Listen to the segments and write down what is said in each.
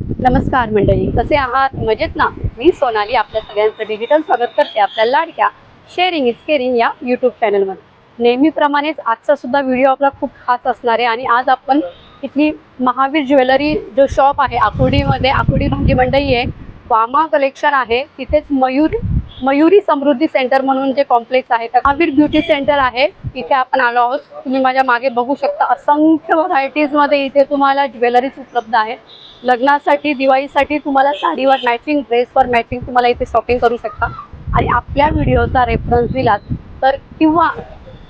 नमस्कार मंडळी कसे आहात? मजेत ना? मी सोनाली आपल्या सगळ्यांचं डिजिटल स्वागत करते आपल्या लाडक्या शेअरिंग इज केअरिंग या यूट्यूब चॅनलमध्ये नेहमीप्रमाणेच आजचा सुद्धा व्हिडिओ आपला खूप खास असणार आहे आणि आज आपण इथली महावीर ज्वेलरी जो शॉप आहे आकुर्डीमध्ये आकुर्डी भाजी मंडई आहे वामा कलेक्शन आहे तिथेच मयूर मयुरी समृद्धी सेंटर म्हणून जे कॉम्प्लेक्स आहे तर महावीर ब्युटी सेंटर आहे. इथे आपण आलो आहोत. तुम्ही माझ्या मागे बघू शकता असंख्य व्हरायटीजमध्ये इथे तुम्हाला ज्वेलरीज उपलब्ध आहे. लग्नासाठी दिवाळीसाठी तुम्हाला साडीवर मॅचिंग ड्रेसवर मॅचिंग तुम्हाला इथे शॉपिंग करू शकता. आणि आपल्या व्हिडिओचा रेफरन्स दिलात तर किंवा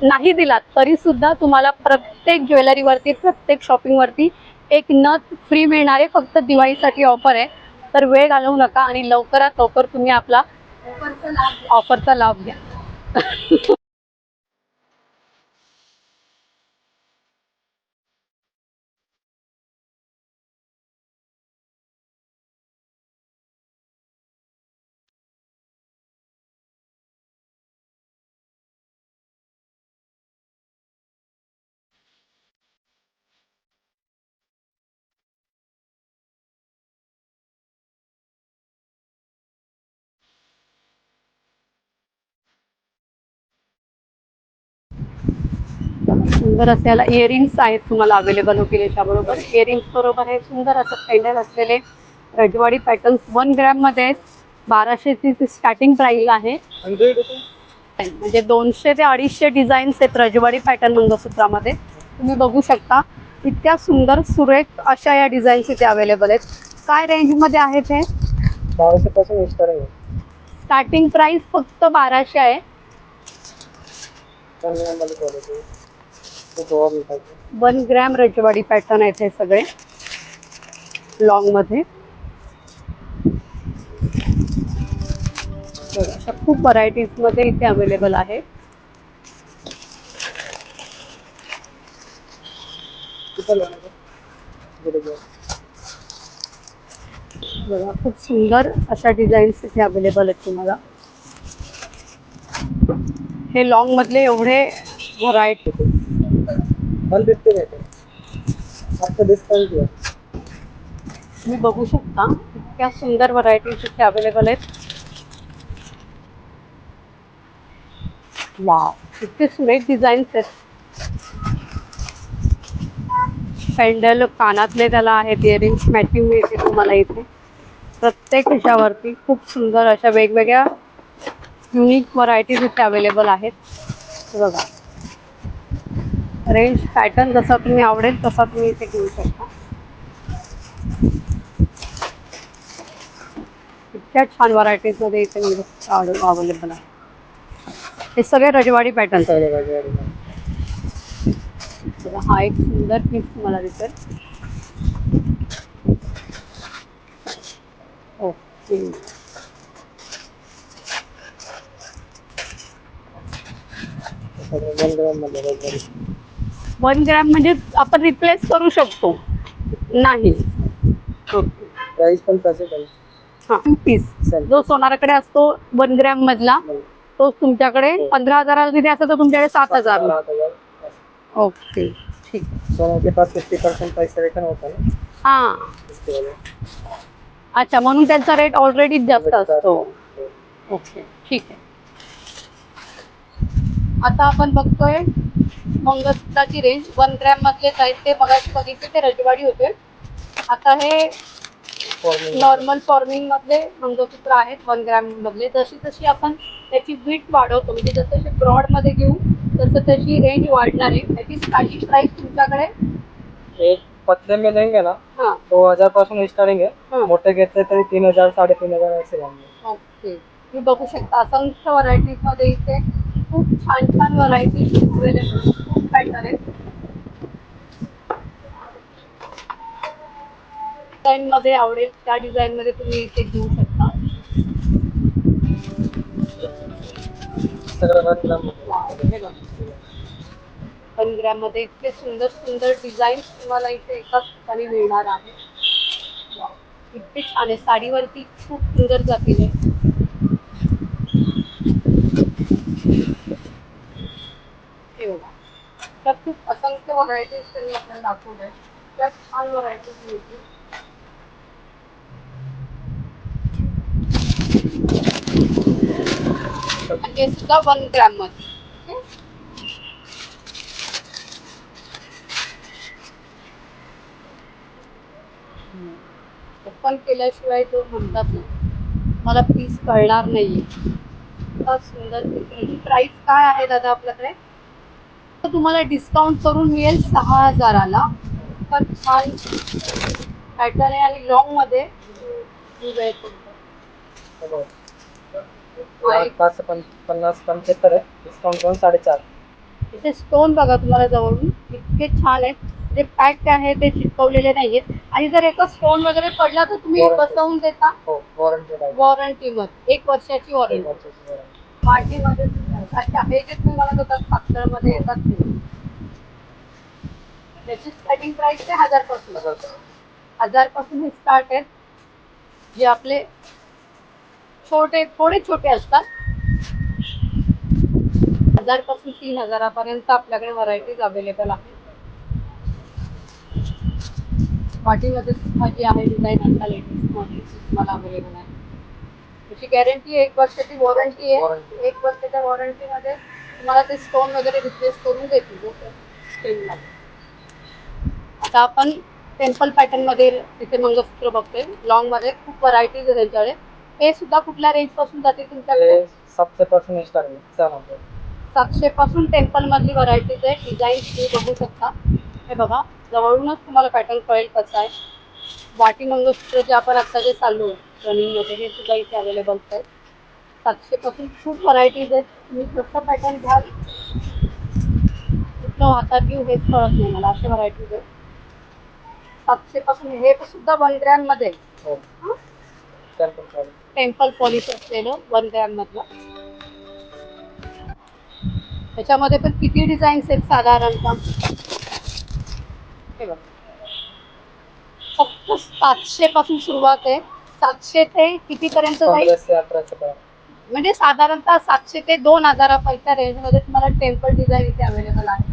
नाही दिलात तरीसुद्धा तुम्हाला प्रत्येक ज्वेलरीवरती प्रत्येक शॉपिंगवरती एक नथ फ्री मिळणारे फक्त दिवाळीसाठी ऑफर आहे. तर वेळ घालवू नका आणि लवकरात लवकर तुम्ही आपला ऑफरचा लाभ घ्या. सुंदर असे याला इयरिंग्स आहेत तुम्हाला अवेलेबल होतील याच्याबरोबर. इयरिंग्स बरोबर हे सुंदर असं पेंडल असलेले रजवाडी पॅटर्न वन ग्रॅममध्ये आहेत बाराशेची स्टार्टिंग प्राईस आहे. म्हणजे दोनशे ते अडीचशे डिझाईन्स आहेत रजवाडी पॅटर्न मंगळसूत्रामध्ये. तुम्ही बघू शकता इतक्या सुंदर सुरेख अशा या डिझाईन्स इथे अवेलेबल आहेत. काय रेंजमध्ये आहेत हे? बाराशे पासून स्टार्टिंग प्राइस फक्त बाराशे आहे. वन ग्रॅम रजवाडी पॅटर्न आहेत हे सगळे. लॉंगमध्ये मध्ये. अशा खूप व्हरायटीजमध्ये इथे अवेलेबल आहे. बघा खूप सुंदर अशा डिझाईन्स इथे अवेलेबल आहेत तुम्हाला. हे लॉंग मधले एवढे व्हरायटी वन फिफ्टी रेट आता डिस्काउंट द्या तुम्ही बघू शकता इतक्या सुंदर व्हरायटीज इथे अवेलेबल आहेत. वा इतके सुरेख डिझाईन्स आहेत. पेंडल कानातले त्याला आहेत इयरिंग्स मॅचिंग मिळते तुम्हाला इथे. प्रत्येक ह्याच्यावरती खूप सुंदर अशा वेगवेगळ्या युनिक व्हरायटीज इथे अवेलेबल आहेत. बघा. रेंज पॅटर्न जसा तुम्ही आवडेल तसा तुम्ही इथे घेऊ शकता. इतक्या छान व्हरायटीजमध्ये इथे अवेलेबल आहे. हे सगळे रजवाडी पॅटर्न चांगलं हा एक सुंदर पीस तुम्हाला दिसेल. ओके मध्ये वन ग्रॅम म्हणजे आपण रिप्लेस करू शकतो. नाही. ओके प्राइस पण तसे पाहिजे हा पीस जो सोनाराकडे असतो वन ग्रॅम मधला तो तुमच्याकडे पंधरा हजाराला तिथे असतो तर तुमच्याकडे सात हजार. ओके ठीक. पास फिफ्टी परसेंट पैसा रिटर्न होता ना? हां. इसके वाले अच्छा म्हणून त्यांचा रेट ऑलरेडी जास्त. असतो. ओके ठीक आहे. आता आपण बघतोय मंगळसूत्राची रेंज वन ग्रॅम मधले आहेत. ते मगाशी बघितले ते रजवाडी होते. आता हे नॉर्मल फॉर्मिंग मधले मंगळसूत्र आहेत वन ग्रॅम मधले. जशी जशी आपण त्याची विट वाढवतो म्हणजे जसं जसे ब्रॉडमध्ये घेऊ तसं त्याची रेंज वाढणार आहे. त्याची स्टार्टिंग प्राइस तुमच्याकडे? एक पतले में लेंगे ना दो हजारपासून स्टार्टिंग आहे. मोठे घेतले तरी तीन हजार साडेतीन हजार असे लागले ओके. तुम्ही बघू शकता असंख्य व्हरायटीजमध्ये इथे खूप छान छान व्हरायटीज अवेलेबल आहेत डिझाईन मध्ये आवडेल त्या डिझाईन मध्ये तुम्ही इथे घेऊ शकता. मध्ये इतके सुंदर सुंदर डिझाईन तुम्हाला इथे एकाच ठिकाणी मिळणार आहे. इतके छान आहे. साडीवरती खूप सुंदर जातील हे. हे बघा. त्यात खूप असंख्य व्हरायटीज त्यांनी आपल्याला दाखवल्या. त्यात छान व्हरायटीज मिळतील हे सुद्धा वन ग्रॅममध्ये. ओपन केल्याशिवाय तो म्हणतात ना मला पीस कळणार नाहीये. सुंदर म्हणजे प्राइस काय आहे दादा आपल्याकडे? तुम्हाला डिस्काउंट करून मिळेल सहा हजाराला. पण छान पॅटर्न आहे आणि लॉंगमध्ये ही. पाच पन्नास पंच्याहत्तर आहे. डिस्काउंट करून साडेचार. इथे स्टोन बघा तुम्हाला जवळून. इतके छान आहेत. जे पॅक आहे ते चिटकवलेले नाहीयेत. आणि जर एका स्टोन वगैरे पडला तर तुम्ही. बसवून देता. हो वॉरंटी वॉरंटी मध्ये. एक वर्षाची वॉरंटी वर्षाची warranty. हे जे तुम्ही म्हणत होतात पातळमध्ये येतात ते. त्याची स्टार्टिंग प्राइस ते हजारपासून. हजारपासून हे स्टार्ट आहेत. जे आपले छोटे थोडे छोटे असतात. हजारपासून तीन हजारापर्यंत आपल्याकडे व्हरायटीज अवेलेबल आहे पाठीमध्ये सुद्धा जी आहे डिझाईन आता लेटेस्टमध्ये तुम्हाला अवेलेबल आहे. त्याची गॅरंटी एक वर्षाची वॉरंटी आहे. एक वर्षाच्या वॉरंटीमध्ये तुम्हाला ते स्टोन वगैरे रिप्लेस करून देतील. स्क्रीनला आता आपण टेम्पल पॅटर्नमध्ये तिथे मंगळसूत्र बघतोय. लॉंगमध्ये खूप व्हरायटीज आहे त्यांच्याकडे. हे सुद्धा कुठल्या रेंजपासून जाते तुमच्याकडे सातशे पासून सातशे पासून टेम्पल मधली व्हरायटीज आहे डिझाईन तुम्ही बघू शकता. हे बघा जवळूनच तुम्हाला पॅटर्न कळेल कसं आहे. वाटी मंगळसूत्र जे आपण आता जे चालू आहे रनिंग हे सुद्धा इथे अवेलेबल आहे. सातशे पासून खूप व्हरायटीज आहेत. तुम्ही कसं पॅटर्न घ्याल. कुठलं हातात घेऊ हेच कळत नाही मला असे व्हरायटीज आहेत. सातशे पासून हे. सुद्धा वन? टेम्पल पॉलिश असलेलं वन त्याच्यामध्ये पण किती डिझाईन्स आहेत साधारणतः? हे बघ. फक्त सातशे पासून सुरुवात आहे. सातशे ते कितीपर्यंत जाईल? पंधराशे अठराशे पर्यंत. म्हणजे साधारणतः सातशे ते दोन हजारापर्यंत रेंजमध्ये तुम्हाला टेम्पल डिझाईन इथे अवेलेबल आहे.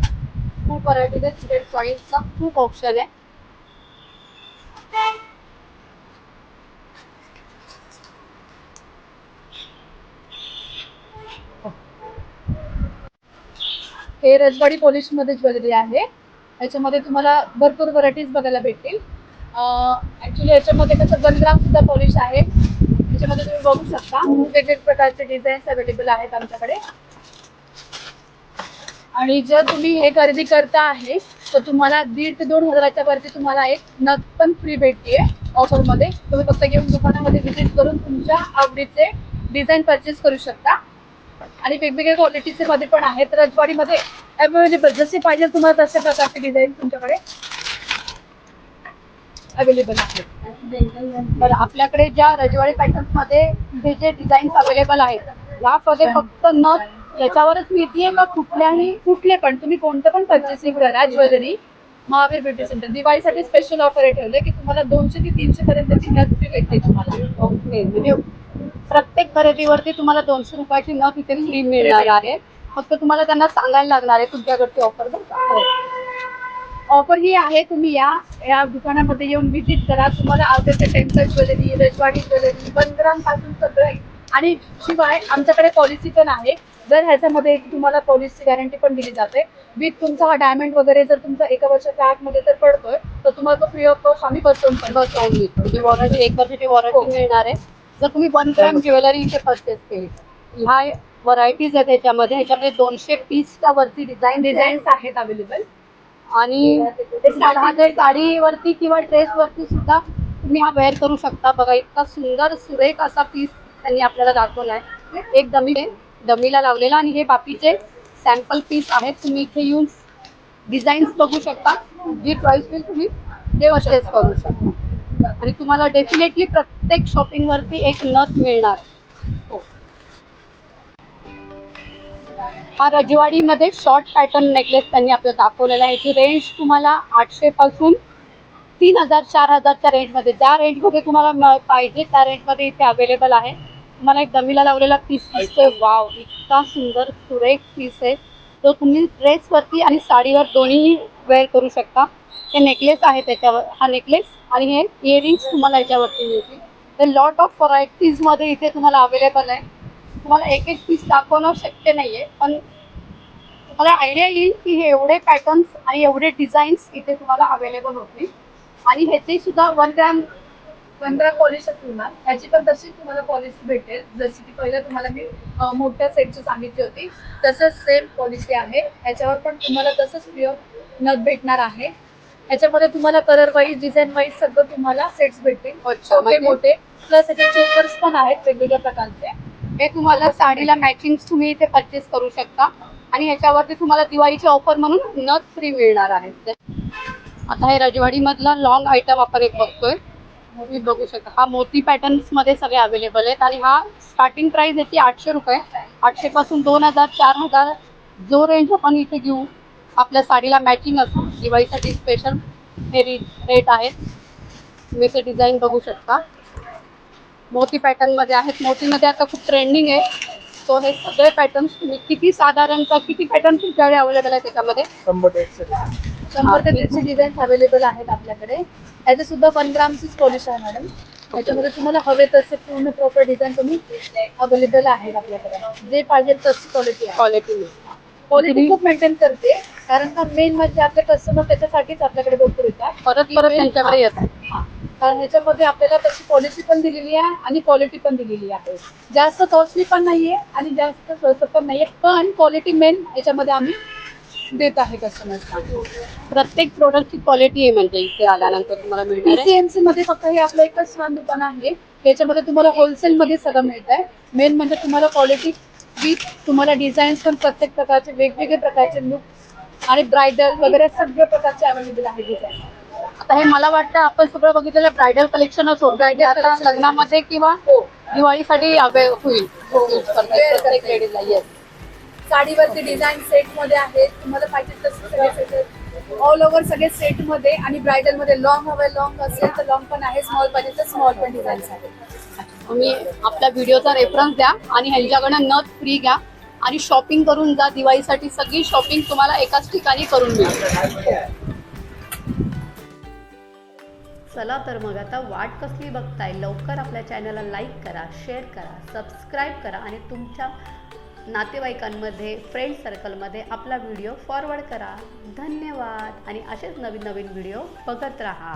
खूप व्हरायटीज तिथे चॉईसचा खूप ऑप्शन आहे. हे रजवाडी पॉलिशमध्ये ज्वेलरी आहे. याच्यामध्ये तुम्हाला भरपूर व्हरायटीज बघायला भेटतील. ॲक्च्युली याच्यामध्ये कसं गंजराम सुद्धा पॉलिश आहे. त्याच्यामध्ये तुम्ही बघू शकता. वेगवेगळ्या प्रकारचे डिझाईन्स अवेलेबल आहेत आमच्याकडे. आणि जर तुम्ही हे खरेदी करता आहे तर तुम्हाला दीड ते दोन हजाराच्या वरती तुम्हाला एक नथ पण फ्री भेटते ऑफरमध्ये तुम्ही फक्त घेऊन दुकानामध्ये व्हिजिट करून तुमच्या आवडीचे डिझाईन परचेस करू शकता. आणि वेगवेगळ्या क्वालिटीचे मध्ये पण आहेत. रजवाडीमध्ये अवेलेबल जसे पाहिजे तुम्हाला तशा प्रकारचे डिझाईन तुमच्याकडे. अवेलेबल आहेत तर आपल्याकडे ज्या रजवाडी पॅटर्न्समध्ये जे जे डिझाईन्स अवेलेबल आहेत यामध्ये फक्त न याच्यावरच मिळतीये का कुठल्याही कुठले पण? तुम्ही कोणतं पण पर्चेसिंग करा. ज्वेलरी महावीर ब्युटी सेंटर दिवाळीसाठी स्पेशल ऑफर आहे ठेवले की तुम्हाला दोनशे ते तीनशे पर्यंतची नथ भेटते तुम्हाला. ओके म्हणजे प्रत्येक खरेदीवरती तुम्हाला दोनशे रुपयाची नथ इथे फ्री मिळणार आहे. फक्त तुम्हाला त्यांना सांगायला लागणार आहे तुमच्याकडची ऑफर बरं ऑफर ही आहे तुम्ही या. या दुकानामध्ये येऊन व्हिजिट करा. तुम्हाला आवडते टेम्पल ज्वेलरी रजवाडी ज्वेलरी पासून सगळं. आणि शिवाय आमच्याकडे पॉलिसी पण आहे. जर ह्याच्यामध्ये तुम्हाला पॉलिसी गॅरंटी पण दिली जाते. विथ तुमचा हा डायमंड वगैरे जर तुमचा एका वर्षाच्या आतमध्ये जर पडतोय तर तुम्हाला तो फ्री ऑफ कॉस्ट आम्ही बसवून पण बसवून देतो. म्हणजे वॉरंटी एक वर्षाची वॉरंटी मिळणार आहे. जर तुम्ही वन ग्रॅम ज्वेलरी इथे परचेस केली ह्या व्हरायटीज आहेत त्याच्यामध्ये ह्याच्यामध्ये दोनशे पीसच्या वरती डिझाईन डिझाईन्स आहेत. अवेलेबल आणि ते साधा साडीवरती किंवा ड्रेसवरती सुद्धा तुम्ही हा वेअर करू शकता. बघा इतका सुंदर सुरेख असा पीस त्यांनी आपल्याला दाखवला आहे एक डमी आहे डमीला लावलेला आणि हे बाकीचे सॅम्पल पीस आहेत. तुम्ही इथे येऊन डिझाईन्स बघू शकता. जी चॉईस होईल तुम्ही ते परचेस करू शकता. आणि तुम्हाला डेफिनेटली प्रत्येक शॉपिंगवरती एक नथ मिळणार. हा रजवाडीमध्ये शॉर्ट पॅटर्न नेकलेस त्यांनी आपल्याला दाखवलेला आहे. याची रेंज तुम्हाला आठशेपासून तीन हजार चार हजारच्या रेंजमध्ये ज्या रेंजमध्ये तुम्हाला पाहिजे त्या रेंजमध्ये इथे अवेलेबल आहे. तुम्हाला एक दमीला लावलेला पीस दिसतोय. वाव इतका सुंदर सुरेख पीस आहे. तो तुम्ही ड्रेसवरती आणि साडीवर दोन्ही वेअर करू शकता. हे नेकलेस आहे त्याच्यावर. हा नेकलेस आणि हे इयरिंग्स तुम्हाला याच्यावरती मिळतील. तर लॉट ऑफ व्हरायटीजमध्ये इथे तुम्हाला अवेलेबल आहे. तुम्हाला एक एक पीस दाखवणं शक्य नाहीये पण तुम्हाला आयडिया येईल की हे एवढे पॅटर्न्स आणि एवढे डिझाईन्स इथे तुम्हाला अवेलेबल होतील. आणि ह्याची सुद्धा one gram one gram polish मिळणार ह्याची पण तशीच तुम्हाला पॉलिश भेटेल. जशी की पहिलं तुम्हाला मी मोठ्या सेटची सांगितली होती तसंच सेम पॉलिसी आहे. ह्याच्यावर पण तुम्हाला तसंच प्युअर नथ भेटणार आहे. ह्याच्यामध्ये तुम्हाला कलर वाईज डिझाईन वाईज सगळं तुम्हाला सेट्स भेटतील. छोटे म्हणजे- मोठे. प्लस ह्याचे चोकर्स पण आहेत वेगवेगळ्या प्रकारचे. हे तुम्हाला साडीला मॅचिंग तुम्ही इथे परचेस करू शकता. आणि ह्याच्यावरती तुम्हाला दिवाळीची ऑफर म्हणून नथ फ्री मिळणार आहे. आता हे रजवाडीमधला लॉंग आयटम आपण एक बघतोय. तुम्ही बघू शकता. हा मोती पॅटर्न्समध्ये सगळे अवेलेबल आहेत. आणि हा स्टार्टिंग प्राईस याची आठशे रुपये. आठशेपासून दोन हजार चार हजार जो रेंज आपण इथे घेऊ आपल्या साडीला मॅचिंग असतो दिवाळीसाठी स्पेशल हे रेट आहेत. तुम्ही ते डिझाईन बघू शकता. मोती पॅटर्नमध्ये आहेत. मोतीमध्ये आता खूप ट्रेंडिंग आहे. सो हे सगळे पॅटर्न्स तुम्ही किती साधारणतः किती पॅटर्न तुमच्याकडे अवेलेबल आहे त्याच्यामध्ये? शंभर दीडशे शंभर ते दीडशे डिझाईन अवेलेबल आहेत आपल्याकडे. ह्याचे सुद्धा वन ग्रामचीच पॉलिश आहे मॅडम त्याच्यामध्ये तुम्हाला हवे तसे पूर्ण प्रॉपर डिझाईन तुम्ही अवेलेबल आहेत आपल्याकडे. जे पाहिजे तशी क्वालिटी आहे. क्वालिटी क्वालिटी खूप मेंटेन करते. कारण का मेन म्हणजे आपले कस्टमर त्याच्यासाठीच आपल्याकडे भरपूर येतात. परत परत त्यांच्याकडे येतात. कारण ह्याच्यामध्ये आपल्याला तशी पॉलिसी पण दिलेली आहे आणि क्वालिटी पण दिलेली आहे. जास्त कॉस्टली पण नाहीये आणि जास्त स्वस्त पण नाहीये पण क्वालिटी मेन याच्यामध्ये आम्ही देत आहे कस्टमर्सना प्रत्येक प्रोडक्टची क्वालिटी आहे म्हणजे इथे आल्यानंतर तुम्हाला मिळणार आहे. पीसीएमसी मध्ये फक्त हे आपलं एकच छान दुकान आहे. त्याच्यामध्ये तुम्हाला होलसेल मध्ये सगळं मिळत आहे मेन म्हणजे तुम्हाला क्वालिटी विथ तुम्हाला डिझाईन्स पण प्रत्येक प्रकारचे वेगवेगळे प्रकारचे लुक आणि ब्रायडल वगैरे सगळ्या प्रकारचे अवेलेबल आहे डिझाईन आता हे मला वाटतं आपण सगळं बघितलेलं ब्रायडल होतं Bridal आता. लग्नामध्ये किंवा हो. दिवाळीसाठी होईल. हो. प्रत्येक लेडीजला येस साडीवरती डिझाईन सेटमध्ये आहेत. तुम्हाला पाहिजे तसे सगळे सेट ऑल ओव्हर सगळे सेटमध्ये आणि ब्रायडलमध्ये लॉंग हवे लॉंग असेल तर लॉंग पण आहे. स्मॉल पाहिजे तर स्मॉल पण डिझाईन्स आहेत. तुम्ही आपल्या व्हिडिओचा रेफरन्स द्या आणि ह्यांच्याकडनं नथ फ्री घ्या आणि शॉपिंग करून जा. दिवाळीसाठी सगळी शॉपिंग तुम्हाला एकाच ठिकाणी करून मिळेल. चला तर मग आता वाट कसली बघताय? लवकर आपल्या चॅनलला लाईक करा शेअर करा सबस्क्राईब करा आणि तुमच्या नातेवाईकांमध्ये फ्रेंड सर्कलमध्ये आपला व्हिडिओ फॉरवर्ड करा. धन्यवाद. आणि असेच नवीन नवीन व्हिडिओ बघत राहा.